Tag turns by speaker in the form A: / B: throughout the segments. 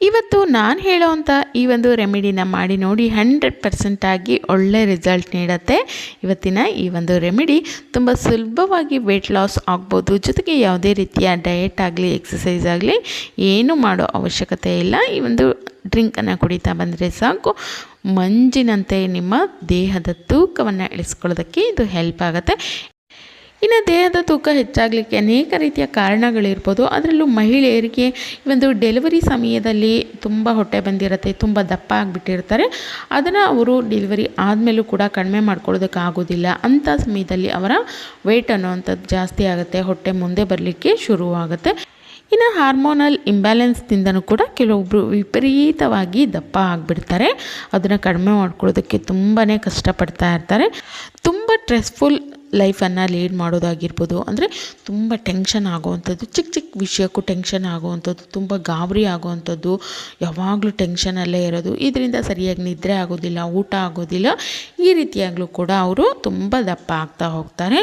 A: ಇವತ್ತು ನಾನು ಹೇಳೋವಂಥ ಈ ಒಂದು ರೆಮಿಡಿನ ಮಾಡಿ ನೋಡಿ ಹಂಡ್ರೆಡ್ ಪರ್ಸೆಂಟಾಗಿ ಒಳ್ಳೆ ರಿಸಲ್ಟ್ ನೀಡುತ್ತೆ. ಇವತ್ತಿನ ಈ ಒಂದು ರೆಮಿಡಿ ತುಂಬ ಸುಲಭವಾಗಿ ವೆಯ್ಟ್ ಲಾಸ್ ಆಗ್ಬೋದು. ಜೊತೆಗೆ ಯಾವುದೇ ರೀತಿಯ ಡಯಟ್ ಆಗಲಿ ಎಕ್ಸಸೈಸ್ ಆಗಲಿ ಏನೂ ಮಾಡೋ ಅವಶ್ಯಕತೆ ಇಲ್ಲ. ಈ ಒಂದು ಡ್ರಿಂಕನ್ನು ಕುಡಿತಾ ಬಂದರೆ ಸಾಕು. ಮಂಜಿನಂತೆ ನಿಮ್ಮ ದೇಹದ ತೂಕವನ್ನು ಇಳಿಸ್ಕೊಳ್ಳೋದಕ್ಕೆ ಇದು ಹೆಲ್ಪ್ ಆಗುತ್ತೆ. ಇನ್ನು ದೇಹದ ತೂಕ ಹೆಚ್ಚಾಗಲಿಕ್ಕೆ ಅನೇಕ ರೀತಿಯ ಕಾರಣಗಳಿರ್ಬೋದು. ಅದರಲ್ಲೂ ಮಹಿಳೆಯರಿಗೆ ಈ ಒಂದು ಡೆಲಿವರಿ ಸಮಯದಲ್ಲಿ ತುಂಬ ಹೊಟ್ಟೆ ಬಂದಿರುತ್ತೆ, ತುಂಬ ದಪ್ಪ ಆಗಿಬಿಟ್ಟಿರ್ತಾರೆ. ಅದನ್ನು ಅವರು ಡೆಲಿವರಿ ಆದಮೇಲೂ ಕೂಡ ಕಡಿಮೆ ಮಾಡ್ಕೊಳ್ಳೋದಕ್ಕಾಗೋದಿಲ್ಲ ಅಂಥ ಸಮಯದಲ್ಲಿ ಅವರ ವೆಯ್ಟ್ ಅನ್ನೋವಂಥದ್ದು ಜಾಸ್ತಿ ಆಗುತ್ತೆ, ಹೊಟ್ಟೆ ಮುಂದೆ ಬರಲಿಕ್ಕೆ ಶುರುವಾಗುತ್ತೆ. ಇನ್ನು ಹಾರ್ಮೋನಲ್ ಇಂಬ್ಯಾಲೆನ್ಸ್ದಿಂದನೂ ಕೂಡ ಕೆಲವೊಬ್ಬರು ವಿಪರೀತವಾಗಿ ದಪ್ಪ ಆಗಿಬಿಡ್ತಾರೆ. ಅದನ್ನು ಕಡಿಮೆ ಮಾಡ್ಕೊಳ್ಳೋದಕ್ಕೆ ತುಂಬಾ ಕಷ್ಟಪಡ್ತಾ ಇರ್ತಾರೆ. ತುಂಬ ಸ್ಟ್ರೆಸ್ಫುಲ್ ಲೈಫನ್ನು ಲೀಡ್ ಮಾಡೋದಾಗಿರ್ಬೋದು. ಅಂದರೆ ತುಂಬ ಟೆನ್ಷನ್ ಆಗುವಂಥದ್ದು ಚಿಕ್ಕ ಚಿಕ್ಕ ವಿಷಯಕ್ಕೂ ಟೆನ್ಷನ್ ಆಗುವಂಥದ್ದು, ತುಂಬ ಗಾಬರಿ ಆಗುವಂಥದ್ದು, ಯಾವಾಗಲೂ ಟೆನ್ಷನಲ್ಲೇ ಇರೋದು. ಇದರಿಂದ ಸರಿಯಾಗಿ ನಿದ್ರೆ ಆಗೋದಿಲ್ಲ, ಊಟ ಆಗೋದಿಲ್ಲ. ಈ ರೀತಿಯಾಗಲೂ ಕೂಡ ಅವರು ತುಂಬ ದಪ್ಪ ಆಗ್ತಾ ಹೋಗ್ತಾರೆ.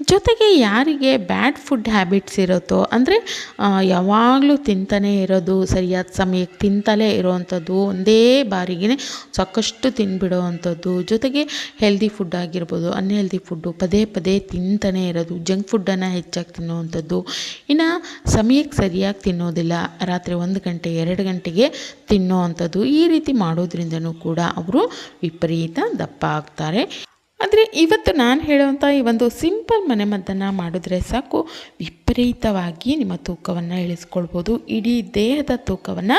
A: ಜೊತೆಗೆ ಯಾರಿಗೆ ಬ್ಯಾಡ್ ಫುಡ್ ಹ್ಯಾಬಿಟ್ಸ್ ಇರುತ್ತೋ, ಅಂದರೆ ಯಾವಾಗಲೂ ತಿಂತಾನೆ ಇರೋದು, ಸರಿಯಾದ ಸಮಯಕ್ಕೆ ತಿಂತಲೇ ಇರೋವಂಥದ್ದು ಒಂದೇ ಬಾರಿಗೆ ಸಾಕಷ್ಟು ತಿಂದ್ಬಿಡೋ ಅಂಥದ್ದು ಜೊತೆಗೆ ಹೆಲ್ದಿ ಫುಡ್ ಆಗಿರ್ಬೋದು ಅನ್ಹೆಲ್ದಿ ಫುಡ್ಡು ಪದೇ ಪದೇ ತಿಂತಾನೇ ಇರೋದು ಜಂಕ್ ಫುಡ್ಡನ್ನು ಹೆಚ್ಚಾಗಿ ತಿನ್ನುವಂಥದ್ದು. ಇನ್ನು ಸಮಯಕ್ಕೆ ಸರಿಯಾಗಿ ತಿನ್ನೋದಿಲ್ಲ, ರಾತ್ರಿ ಒಂದು ಗಂಟೆ, ಎರಡು ಗಂಟೆಗೆ ತಿನ್ನೋವಂಥದ್ದು ಈ ರೀತಿ ಮಾಡೋದ್ರಿಂದನೂ ಕೂಡ ಅವರು ವಿಪರೀತ ದಪ್ಪ ಆಗ್ತಾರೆ. ಆದರೆ ಇವತ್ತು ನಾನು ಹೇಳುವಂಥ ಈ ಒಂದು ಸಿಂಪಲ್ ಮನೆಮದ್ದನ್ನು ಮಾಡಿದ್ರೆ ಸಾಕು. ವಿಪರೀತವಾಗಿ ನಿಮ್ಮ ತೂಕವನ್ನು ಇಳಿಸ್ಕೊಳ್ಬೋದು. ಇಡೀ ದೇಹದ ತೂಕವನ್ನು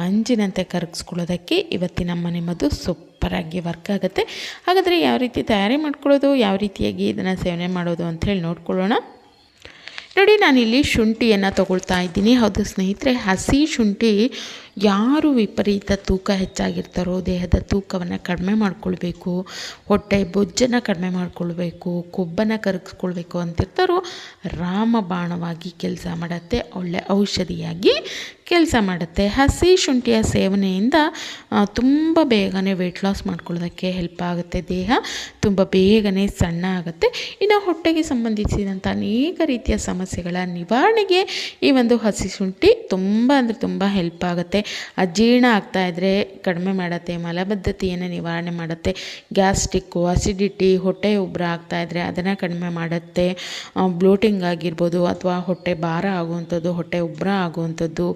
A: ಮಂಜಿನಂತೆ ಕರಗಿಸ್ಕೊಳ್ಳೋದಕ್ಕೆ ಇವತ್ತಿನ ಮನೆಮದ್ದು ಸೂಪರಾಗಿ ವರ್ಕ್ ಆಗುತ್ತೆ. ಹಾಗಾದರೆ ಯಾವ ರೀತಿ ತಯಾರಿ ಮಾಡ್ಕೊಳ್ಳೋದು, ಯಾವ ರೀತಿಯಾಗಿ ಇದನ್ನು ಸೇವನೆ ಮಾಡೋದು ಅಂಥೇಳಿ ನೋಡ್ಕೊಳ್ಳೋಣ. ನೋಡಿ ನಾನಿಲ್ಲಿ ಶುಂಠಿಯನ್ನು ತಗೊಳ್ತಾ ಇದ್ದೀನಿ. ಹೌದು ಸ್ನೇಹಿತರೆ, ಹಸಿ ಶುಂಠಿ ಯಾರು ವಿಪರೀತ ತೂಕ ಹೆಚ್ಚಾಗಿರ್ತಾರೋ, ದೇಹದ ತೂಕವನ್ನು ಕಡಿಮೆ ಮಾಡಿಕೊಳ್ಬೇಕು, ಹೊಟ್ಟೆ ಬೊಜ್ಜನ್ನು ಕಡಿಮೆ ಮಾಡಿಕೊಳ್ಬೇಕು, ಕೊಬ್ಬನ್ನು ಕರಗಿಸ್ಕೊಳ್ಬೇಕು ಅಂತಿರ್ತಾರೋ ರಾಮಬಾಣವಾಗಿ ಕೆಲಸ ಮಾಡುತ್ತೆ, ಒಳ್ಳೆ ಔಷಧಿಯಾಗಿ ಕೆಲಸ ಮಾಡುತ್ತೆ. ಹಸಿ ಶುಂಠಿಯ ಸೇವನೆಯಿಂದ ತುಂಬ ಬೇಗನೆ ವೆಯ್ಟ್ ಲಾಸ್ ಮಾಡ್ಕೊಳ್ಳೋದಕ್ಕೆ ಹೆಲ್ಪ್ ಆಗುತ್ತೆ ದೇಹ, ತುಂಬ ಬೇಗನೆ ಸಣ್ಣ ಆಗುತ್ತೆ. ಇನ್ನು ಹೊಟ್ಟೆಗೆ ಸಂಬಂಧಿಸಿದಂಥ ಅನೇಕ ರೀತಿಯ ಸಮಸ್ಯೆಗಳ ನಿವಾರಣೆಗೆ ಈ ಒಂದು ಹಸಿ ಶುಂಠಿ ತುಂಬ ಅಂದರೆ ತುಂಬ ಹೆಲ್ಪ್ ಆಗುತ್ತೆ. ಅಜೀರ್ಣ ಆಗ್ತಾಯಿದ್ರೆ ಕಡಿಮೆ ಮಾಡುತ್ತೆ, ಮಲಬದ್ಧತೆಯನ್ನು ನಿವಾರಣೆ ಮಾಡುತ್ತೆ. ಗ್ಯಾಸ್ಟಿಕ್ಕು ಅಸಿಡಿಟಿ ಹೊಟ್ಟೆ ಉಬ್ಬರ ಆಗ್ತಾಯಿದ್ರೆ ಅದನ್ನು ಕಡಿಮೆ ಮಾಡುತ್ತೆ. ಬ್ಲೋಟಿಂಗ್ ಆಗಿರ್ಬೋದು ಅಥವಾ ಹೊಟ್ಟೆ ಭಾರ ಆಗುವಂಥದ್ದು, ಹೊಟ್ಟೆ ಉಬ್ಬರ ಆಗುವಂಥದ್ದು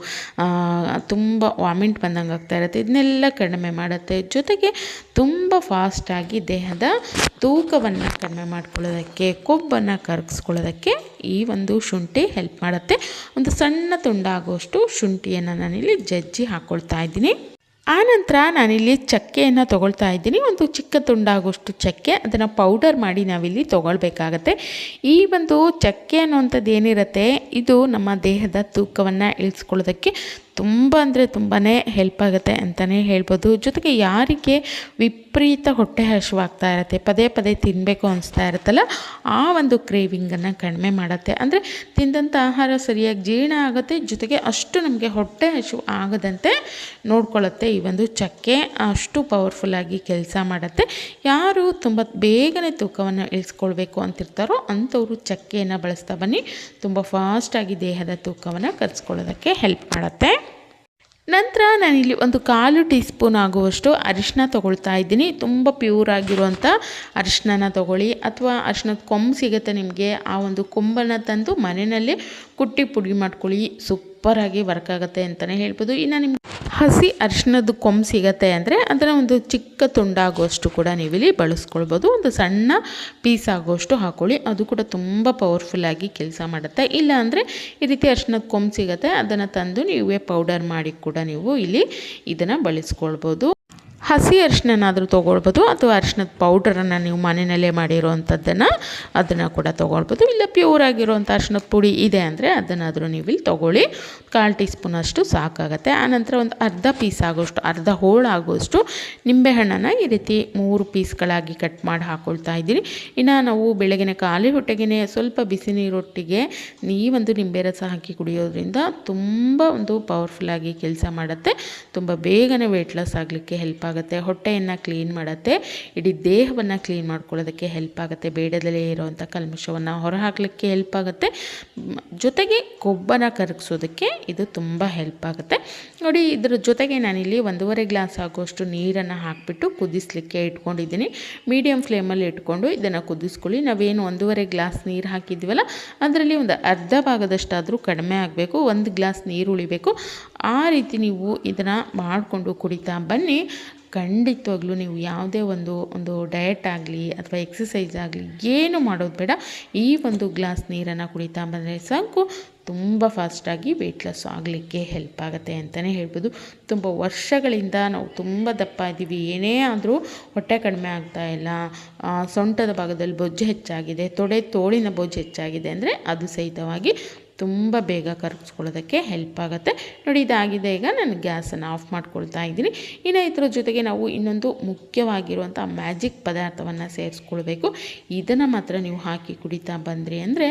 A: ತುಂಬ ವಾಮಿಂಟ್ ಬಂದಂಗೆ ಆಗ್ತಾ ಇರುತ್ತೆ. ಇದನ್ನೆಲ್ಲ ಕಡಿಮೆ ಮಾಡುತ್ತೆ. ಜೊತೆಗೆ ತುಂಬ ಫಾಸ್ಟಾಗಿ ದೇಹದ ತೂಕವನ್ನು ಕಡಿಮೆ ಮಾಡ್ಕೊಳ್ಳೋದಕ್ಕೆ, ಕೊಬ್ಬನ್ನು ಕರಗಿಸ್ಕೊಳ್ಳೋದಕ್ಕೆ ಈ ಒಂದು ಶುಂಠಿ ಹೆಲ್ಪ್ ಮಾಡುತ್ತೆ. ಒಂದು ಸಣ್ಣ ತುಂಡಾಗುವಷ್ಟು ಶುಂಠಿಯನ್ನು ನಾನಿಲ್ಲಿ ಜಜ್ಜಿ ಹಾಕ್ಕೊಳ್ತಾ ಇದ್ದೀನಿ. ಆನಂತರ ನಾನಿಲ್ಲಿ ಚಕ್ಕೆಯನ್ನು ತೊಗೊಳ್ತಾ ಇದ್ದೀನಿ. ಒಂದು ಚಿಕ್ಕ ತುಂಡಾಗುವಷ್ಟು ಚಕ್ಕೆ, ಅದನ್ನು ಪೌಡರ್ ಮಾಡಿ ನಾವಿಲ್ಲಿ ತೊಗೊಳ್ಬೇಕಾಗತ್ತೆ. ಈ ಒಂದು ಚಕ್ಕೆ ಅನ್ನುವಂಥದ್ದು ಏನಿರುತ್ತೆ, ಇದು ನಮ್ಮ ದೇಹದ ತೂಕವನ್ನು ಇಳಿಸ್ಕೊಳ್ಳೋದಕ್ಕೆ ತುಂಬ ಅಂದರೆ ತುಂಬಾ ಹೆಲ್ಪ್ ಆಗುತ್ತೆ ಅಂತಲೇ ಹೇಳ್ಬೋದು. ಜೊತೆಗೆ ಯಾರಿಗೆ ವಿಪರೀತ ಹೊಟ್ಟೆ ಹಸಿವಾಗ್ತಾ ಇರುತ್ತೆ, ಪದೇ ಪದೇ ತಿನ್ನಬೇಕು ಅನಿಸ್ತಾ ಇರುತ್ತಲ್ಲ, ಆ ಒಂದು ಕ್ರೇವಿಂಗನ್ನು ಕಡಿಮೆ ಮಾಡುತ್ತೆ. ಅಂದರೆ ತಿಂದಂಥ ಆಹಾರ ಸರಿಯಾಗಿ ಜೀರ್ಣ ಆಗುತ್ತೆ, ಜೊತೆಗೆ ಅಷ್ಟು ನಮಗೆ ಹೊಟ್ಟೆ ಹಸಿವು ಆಗದಂತೆ ನೋಡ್ಕೊಳ್ಳುತ್ತೆ ಈ ಒಂದು ಚಕ್ಕೆ. ಅಷ್ಟು ಪವರ್ಫುಲ್ಲಾಗಿ ಕೆಲಸ ಮಾಡುತ್ತೆ. ಯಾರು ತುಂಬ ಬೇಗನೆ ತೂಕವನ್ನು ಇಳಿಸ್ಕೊಳ್ಬೇಕು ಅಂತಿರ್ತಾರೋ ಅಂಥವರು ಚಕ್ಕೆಯನ್ನು ಬಳಸ್ತಾ ಬನ್ನಿ. ತುಂಬ ಫಾಸ್ಟಾಗಿ ದೇಹದ ತೂಕವನ್ನು ಕರೆಸ್ಕೊಳ್ಳೋದಕ್ಕೆ ಹೆಲ್ಪ್ ಮಾಡುತ್ತೆ. ನಂತರ ನಾನಿಲ್ಲಿ ಒಂದು ಕಾಲು ಟೀ ಸ್ಪೂನ್ ಆಗುವಷ್ಟು ಅರಿಶಿನ ತೊಗೊಳ್ತಾ ಇದ್ದೀನಿ. ತುಂಬ ಪ್ಯೂರ್ ಆಗಿರುವಂಥ ಅರಿಶಿನ ತೊಗೊಳ್ಳಿ. ಅಥವಾ ಅರಿಶಿನದ ಕೊಂಬು ಸಿಗುತ್ತೆ ನಿಮಗೆ, ಆ ಒಂದು ಕೊಂಬನ್ನು ತಂದು ಮನೆಯಲ್ಲೇ ಕುಟ್ಟಿ ಪುಡಿ ಮಾಡ್ಕೊಳ್ಳಿ. ಸೂಪರಾಗಿ ವರ್ಕ್ ಆಗುತ್ತೆ ಅಂತಲೇ ಹೇಳ್ಬೋದು. ಇನ್ನು ನಿಮ್ಗೆ ಹಸಿ ಅರಿಶಿನದ ಕೊಂಬು ಸಿಗತ್ತೆ ಅಂದರೆ ಅದನ್ನು ಒಂದು ಚಿಕ್ಕ ತುಂಡಾಗೋಷ್ಟು ಕೂಡ ನೀವಿಲ್ಲಿ ಬಳಸ್ಕೊಳ್ಬೋದು. ಒಂದು ಸಣ್ಣ ಪೀಸ್ ಆಗೋಷ್ಟು ಹಾಕ್ಕೊಳ್ಳಿ ಅದು ಕೂಡ ತುಂಬ ಪವರ್ಫುಲ್ಲಾಗಿ ಕೆಲಸ ಮಾಡುತ್ತೆ. ಇಲ್ಲ ಅಂದರೆ ಈ ರೀತಿ ಅರಿಶಿನದ ಕೊಂಬು ಸಿಗುತ್ತೆ. ಅದನ್ನು ತಂದು ನೀವೇ ಪೌಡರ್ ಮಾಡಿ ಕೂಡ ನೀವು ಇಲ್ಲಿ ಇದನ್ನು ಬಳಸ್ಕೊಳ್ಬೋದು. ಹಸಿ ಅರಿಶಿನಾದರೂ ತೊಗೊಳ್ಬೋದು ಅಥವಾ ಅರಿಶಿನದ ಪೌಡರನ್ನು ನೀವು ಮನೆಯಲ್ಲೇ ಮಾಡಿರೋವಂಥದ್ದನ್ನು ಅದನ್ನು ಕೂಡ ತೊಗೊಳ್ಬೋದು. ಇಲ್ಲ ಪ್ಯೂರ್ ಆಗಿರೋವಂಥ ಅರಿಶಿನದ ಪುಡಿ ಇದೆ ಅಂದರೆ ಅದನ್ನಾದರೂ ನೀವು ಇಲ್ಲಿ ತೊಗೊಳ್ಳಿ. ಕಾಲು ಟೀ ಸ್ಪೂನಷ್ಟು ಸಾಕಾಗುತ್ತೆ. ಆನಂತರ ಒಂದು ಅರ್ಧ ಪೀಸ್ ಆಗೋಷ್ಟು, ಅರ್ಧ ಹೋಳು ಆಗೋಷ್ಟು ನಿಂಬೆಹಣ್ಣನ್ನು ಈ ರೀತಿ ಮೂರು ಪೀಸ್ಗಳಾಗಿ ಕಟ್ ಮಾಡಿ ಹಾಕ್ಕೊಳ್ತಾ ಇದ್ದೀರಿ. ಇನ್ನು ನಾವು ಬೆಳಗಿನ ಖಾಲಿ ಹೊಟ್ಟೆಗೆ ಸ್ವಲ್ಪ ಬಿಸಿ ನೀರೊಟ್ಟಿಗೆ ನೀವೊಂದು ನಿಂಬೆ ರಸ ಹಾಕಿ ಕುಡಿಯೋದ್ರಿಂದ ತುಂಬ ಒಂದು ಪವರ್ಫುಲ್ಲಾಗಿ ಕೆಲಸ ಮಾಡುತ್ತೆ. ತುಂಬ ಬೇಗನೆ ವೆಯ್ಟ್ ಲಾಸ್ ಆಗಲಿಕ್ಕೆ ಹೆಲ್ಪ್ ಆಗುತ್ತೆ. ಆಗುತ್ತೆ, ಹೊಟ್ಟೆಯನ್ನು ಕ್ಲೀನ್ ಮಾಡುತ್ತೆ, ಇಡೀ ದೇಹವನ್ನು ಕ್ಲೀನ್ ಮಾಡ್ಕೊಳ್ಳೋದಕ್ಕೆ ಹೆಲ್ಪ್ ಆಗುತ್ತೆ, ಬೇಡದಲ್ಲೇ ಇರುವಂಥ ಕಲ್ಮಶವನ್ನು ಹೊರಹಾಕಲಿಕ್ಕೆ ಹೆಲ್ಪ್ ಆಗುತ್ತೆ. ಜೊತೆಗೆ ಕೊಬ್ಬನ ಕರಗಿಸೋದಕ್ಕೆ ಇದು ತುಂಬ ಹೆಲ್ಪ್ ಆಗುತ್ತೆ. ನೋಡಿ, ಇದ್ರ ಜೊತೆಗೆ ನಾನಿಲ್ಲಿ ಒಂದೂವರೆ ಗ್ಲಾಸ್ ಆಗುವಷ್ಟು ನೀರನ್ನು ಹಾಕಿಬಿಟ್ಟು ಕುದಿಸ್ಲಿಕ್ಕೆ ಇಟ್ಕೊಂಡಿದ್ದೀನಿ. ಮೀಡಿಯಮ್ ಫ್ಲೇಮಲ್ಲಿ ಇಟ್ಕೊಂಡು ಇದನ್ನು ಕುದಿಸ್ಕೊಳ್ಳಿ. ನಾವೇನು ಒಂದೂವರೆ ಗ್ಲಾಸ್ ನೀರು ಹಾಕಿದ್ವಲ್ಲ, ಅದರಲ್ಲಿ ಒಂದು ಅರ್ಧ ಭಾಗದಷ್ಟಾದರೂ ಕಡಿಮೆ ಆಗಬೇಕು, ಒಂದು ಗ್ಲಾಸ್ ನೀರು ಉಳಿಬೇಕು ಆ ರೀತಿ ನೀವು ಇದನ್ನು ಮಾಡಿಕೊಂಡು ಕುಡಿತಾ ಬನ್ನಿ. ಖಂಡಿತವಾಗ್ಲೂ ನೀವು ಯಾವುದೇ ಒಂದು ಒಂದು ಡಯಟ್ ಆಗಲಿ ಅಥವಾ ಎಕ್ಸಸೈಸ್ ಆಗಲಿ ಏನು ಮಾಡೋದು ಬೇಡ. ಈ ಒಂದು ಗ್ಲಾಸ್ ನೀರನ್ನು ಕುಡಿತಾ ಬಂದರೆ ಸಾಕು. ತುಂಬ ಫಾಸ್ಟಾಗಿ ವೆಯ್ಟ್ ಲಾಸ್ ಆಗಲಿಕ್ಕೆ ಹೆಲ್ಪ್ ಆಗುತ್ತೆ ಅಂತಲೇ ಹೇಳ್ಬೋದು. ತುಂಬ ವರ್ಷಗಳಿಂದ ನಾವು ತುಂಬ ದಪ್ಪ ಇದ್ದೀವಿ. ಏನೇ ಆದರೂ ಹೊಟ್ಟೆ ಕಡಿಮೆ ಆಗ್ತಾ ಇಲ್ಲ. ಸೊಂಟದ ಭಾಗದಲ್ಲಿ ಬೊಜ್ಜು ಹೆಚ್ಚಾಗಿದೆ. ತೊಡೆ, ತೋಳಿನ ಬೊಜ್ಜು ಹೆಚ್ಚಾಗಿದೆ ಅಂದರೆ ಅದು ಸಹಿತವಾಗಿ ತುಂಬ ಬೇಗ ಕರಗಿಸ್ಕೊಳ್ಳೋದಕ್ಕೆ ಹೆಲ್ಪ್ ಆಗುತ್ತೆ. ನೋಡಿ, ಇದಾಗಿದೆ. ಈಗ ನಾನು ಗ್ಯಾಸನ್ನು ಆಫ್ ಮಾಡ್ಕೊಳ್ತಾ ಇದ್ದೀನಿ. ಇನ್ನು ಇದರ ಜೊತೆಗೆ ನಾವು ಇನ್ನೊಂದು ಮುಖ್ಯವಾಗಿರುವಂಥ ಮ್ಯಾಜಿಕ್ ಪದಾರ್ಥವನ್ನು ಸೇರಿಸ್ಕೊಳ್ಬೇಕು. ಇದನ್ನು ಮಾತ್ರ ನೀವು ಹಾಕಿ ಕುಡಿತಾ ಬಂದ್ರಿ ಅಂದರೆ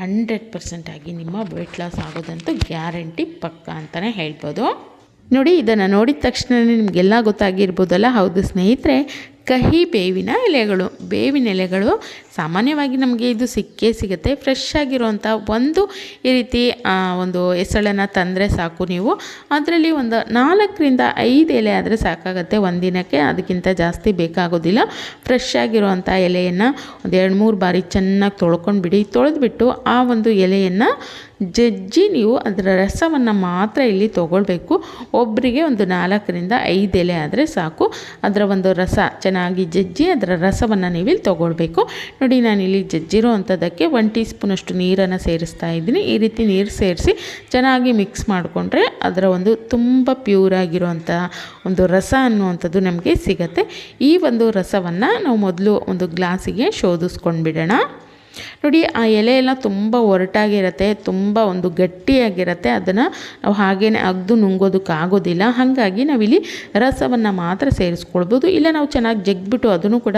A: ಹಂಡ್ರೆಡ್ ಪರ್ಸೆಂಟಾಗಿ ನಿಮ್ಮ ವೆಯ್ಟ್ ಲಾಸ್ ಆಗೋದಂತೂ ಗ್ಯಾರಂಟಿ ಪಕ್ಕ ಅಂತಲೇ ಹೇಳ್ಬೋದು. ನೋಡಿ, ಇದನ್ನು ನೋಡಿದ ತಕ್ಷಣ ನಿಮಗೆಲ್ಲ ಗೊತ್ತಾಗಿರ್ಬೋದಲ್ಲ. ಹೌದು ಸ್ನೇಹಿತರೆ ಕಹಿ ಬೇವಿನ ಎಲೆಗಳು. ಬೇವಿನ ಎಲೆಗಳು ಸಾಮಾನ್ಯವಾಗಿ ನಮಗೆ ಇದು ಸಿಕ್ಕೇ ಸಿಗುತ್ತೆ. ಫ್ರೆಶ್ ಆಗಿರುವಂಥ ಒಂದು ಈ ರೀತಿ ಒಂದು ಎಸಳನ್ನು ತಂದರೆ ಸಾಕು ನೀವು. ಅದರಲ್ಲಿ ಒಂದು ನಾಲ್ಕರಿಂದ ಐದು ಎಲೆ ಆದರೆ ಸಾಕಾಗುತ್ತೆ ಒಂದಿನಕ್ಕೆ. ಅದಕ್ಕಿಂತ ಜಾಸ್ತಿ ಬೇಕಾಗೋದಿಲ್ಲ. ಫ್ರೆಶ್ ಆಗಿರುವಂಥ ಎಲೆಯನ್ನು ಒಂದು ಮೂರು ಬಾರಿ ಚೆನ್ನಾಗಿ ತೊಳ್ಕೊಂಡು ಬಿಡಿ ತೊಳೆದುಬಿಟ್ಟು ಆ ಒಂದು ಎಲೆಯನ್ನು ಜಜ್ಜಿ ನೀವು ಅದರ ರಸವನ್ನು ಮಾತ್ರ ಇಲ್ಲಿ ತೊಗೊಳ್ಬೇಕು. ಒಬ್ಬರಿಗೆ ಒಂದು ನಾಲ್ಕರಿಂದ ಐದು ಎಲೆ ಆದರೆ ಸಾಕು. ಅದರ ಒಂದು ರಸ ಚೆನ್ನಾಗಿ ಜಜ್ಜಿ ಅದರ ರಸವನ್ನು ನೀವು ಇಲ್ಲಿ ತೊಗೊಳ್ಬೇಕು. ನೋಡಿ, ನಾನಿಲ್ಲಿ ಜಜ್ಜಿರೋ ಅಂಥದ್ದಕ್ಕೆ ಒನ್ ಟೀ ಸ್ಪೂನಷ್ಟು ನೀರನ್ನು ಸೇರಿಸ್ತಾ ಇದ್ದೀನಿ. ಈ ರೀತಿ ನೀರು ಸೇರಿಸಿ ಚೆನ್ನಾಗಿ ಮಿಕ್ಸ್ ಮಾಡಿಕೊಂಡ್ರೆ ಅದರ ಒಂದು ತುಂಬ ಪ್ಯೂರ್ ಆಗಿರುವಂಥ ಒಂದು ರಸ ಅನ್ನುವಂಥದ್ದು ನಮಗೆ ಸಿಗತ್ತೆ. ಈ ಒಂದು ರಸವನ್ನು ನಾವು ಮೊದಲು ಒಂದು ಗ್ಲಾಸಿಗೆ ಶೋಧಿಸ್ಕೊಂಡು ಬಿಡೋಣ ನೋಡಿ, ಆ ಎಲೆ ಎಲ್ಲ ತುಂಬ ಒರಟಾಗಿರುತ್ತೆ, ತುಂಬ ಒಂದು ಗಟ್ಟಿಯಾಗಿರುತ್ತೆ. ಅದನ್ನು ನಾವು ಹಾಗೇ ಅಗ್ದು ನುಂಗೋದಕ್ಕಾಗೋದಿಲ್ಲ ಹಾಗಾಗಿ ನಾವಿಲ್ಲಿ ರಸವನ್ನು ಮಾತ್ರ ಸೇರಿಸ್ಕೊಳ್ಬೋದು. ಇಲ್ಲ, ನಾವು ಚೆನ್ನಾಗಿ ಜಗ್ಬಿಟ್ಟು ಅದನ್ನು ಕೂಡ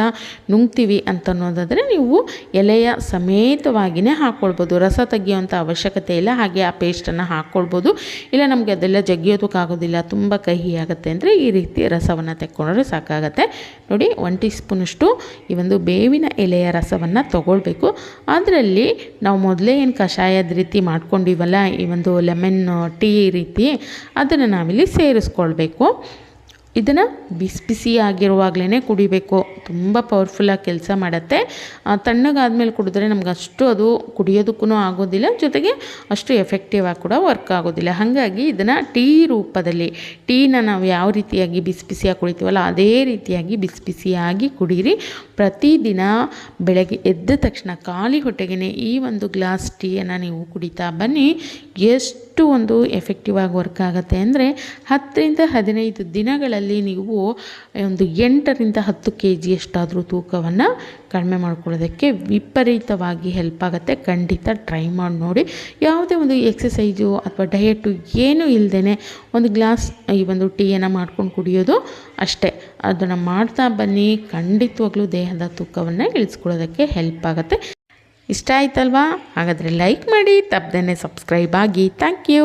A: ನುಂಗ್ತೀವಿ ಅಂತ ಅನ್ನೋದಾದರೆ ನೀವು ಎಲೆಯ ಸಮೇತವಾಗಿಯೇ ಹಾಕ್ಕೊಳ್ಬೋದು ರಸ ತೆಗಿಯೋಂಥ ಅವಶ್ಯಕತೆ ಇಲ್ಲ, ಹಾಗೆ ಆ ಪೇಸ್ಟನ್ನು ಹಾಕ್ಕೊಳ್ಬೋದು ಇಲ್ಲ, ನಮಗೆ ಅದೆಲ್ಲ ಜಗಿಯೋದಕ್ಕಾಗೋದಿಲ್ಲ ತುಂಬ ಕಹಿ ಆಗುತ್ತೆ ಅಂದರೆ ಈ ರೀತಿ ರಸವನ್ನು ತೆಕ್ಕೊಂಡ್ರೆ ಸಾಕಾಗತ್ತೆ. ನೋಡಿ ಒನ್ ಟೀ ಸ್ಪೂನಷ್ಟು ಈ ಒಂದು ಬೇವಿನ ಎಲೆಯ ರಸವನ್ನು ತಗೊಳ್ಬೇಕು. ಅದರಲ್ಲಿ ನಾವು ಮೊದಲೇ ಏನು ಕಷಾಯದ ರೀತಿ ಮಾಡ್ಕೊಂಡಿವಲ್ಲ, ಈ ಒಂದು ಲೆಮನ್ ಟೀ ರೀತಿ, ಅದನ್ನು ನಾವಿಲ್ಲಿ ಸೇರಿಸ್ಕೊಳ್ಬೇಕು. ಇದನ್ನು ಬಿಸಿ ಬಿಸಿ ಆಗಿರುವಾಗಲೇ ಕುಡಿಬೇಕು. ತುಂಬ ಪವರ್ಫುಲ್ಲಾಗಿ ಕೆಲಸ ಮಾಡುತ್ತೆ. ಆ, ತಣ್ಣಗಾದ್ಮೇಲೆ ಕುಡಿದ್ರೆ ನಮ್ಗೆ ಅಷ್ಟು ಅದು ಕುಡಿಯೋದಕ್ಕೂ ಆಗೋದಿಲ್ಲ ಜೊತೆಗೆ ಅಷ್ಟು ಎಫೆಕ್ಟಿವ್ ಆಗಿ ಕೂಡ ವರ್ಕ್ ಆಗೋದಿಲ್ಲ. ಹಾಗಾಗಿ ಇದನ್ನು ಟೀ ರೂಪದಲ್ಲಿ ಟೀನ ನಾವು ಯಾವ ರೀತಿಯಾಗಿ ಬಿಸಿ ಬಿಸಿಯಾಗಿ ಕುಡಿತೀವಲ್ಲ ಅದೇ ರೀತಿಯಾಗಿ ಬಿಸಿ ಬಿಸಿಯಾಗಿ ಕುಡೀರಿ. ಪ್ರತಿದಿನ ಬೆಳಗ್ಗೆ ಎದ್ದ ತಕ್ಷಣ ಖಾಲಿ ಹೊಟ್ಟೆಗೆ ಈ ಒಂದು ಗ್ಲಾಸ್ ಟೀಯನ್ನು ನೀವು ಕುಡಿತಾ ಬನ್ನಿ. ಎಷ್ಟು ಒಂದು ಎಫೆಕ್ಟಿವ್ ಆಗಿ ವರ್ಕ್ ಆಗುತ್ತೆ ಅಂದರೆ ಹತ್ತರಿಂದ ಹದಿನೈದು ದಿನಗಳಲ್ಲಿ ನೀವು ಒಂದು ಎಂಟರಿಂದ ಹತ್ತು ಕೆ ಜಿಯಷ್ಟಾದರೂ ತೂಕವನ್ನು ಕಡಿಮೆ ಮಾಡ್ಕೊಳ್ಳೋದಕ್ಕೆ ವಿಪರೀತವಾಗಿ ಹೆಲ್ಪ್ ಆಗುತ್ತೆ. ಖಂಡಿತ ಟ್ರೈ ಮಾಡಿ ನೋಡಿ. ಯಾವುದೇ ಒಂದು ಎಕ್ಸಸೈಜು ಅಥವಾ ಡಯಟು ಏನೂ ಇಲ್ಲದೇ ಒಂದು ಗ್ಲಾಸ್ ಈ ಒಂದು ಟೀಯನ್ನು ಮಾಡ್ಕೊಂಡು ಕುಡಿಯೋದು ಅಷ್ಟೇ. ಅದನ್ನು ಮಾಡ್ತಾ ಬನ್ನಿ. ಖಂಡಿತವಾಗ್ಲೂ ದೇಹದ ತೂಕವನ್ನು ಇಳಿಸ್ಕೊಳ್ಳೋದಕ್ಕೆ ಹೆಲ್ಪ್ ಆಗುತ್ತೆ. ಇಷ್ಟ ಆಯ್ತಲ್ವಾ? ಹಾಗಾದರೆ ಲೈಕ್ ಮಾಡಿ ತಪ್ಪದೇ ಸಬ್ಸ್ಕ್ರೈಬ್ ಆಗಿ. Thank you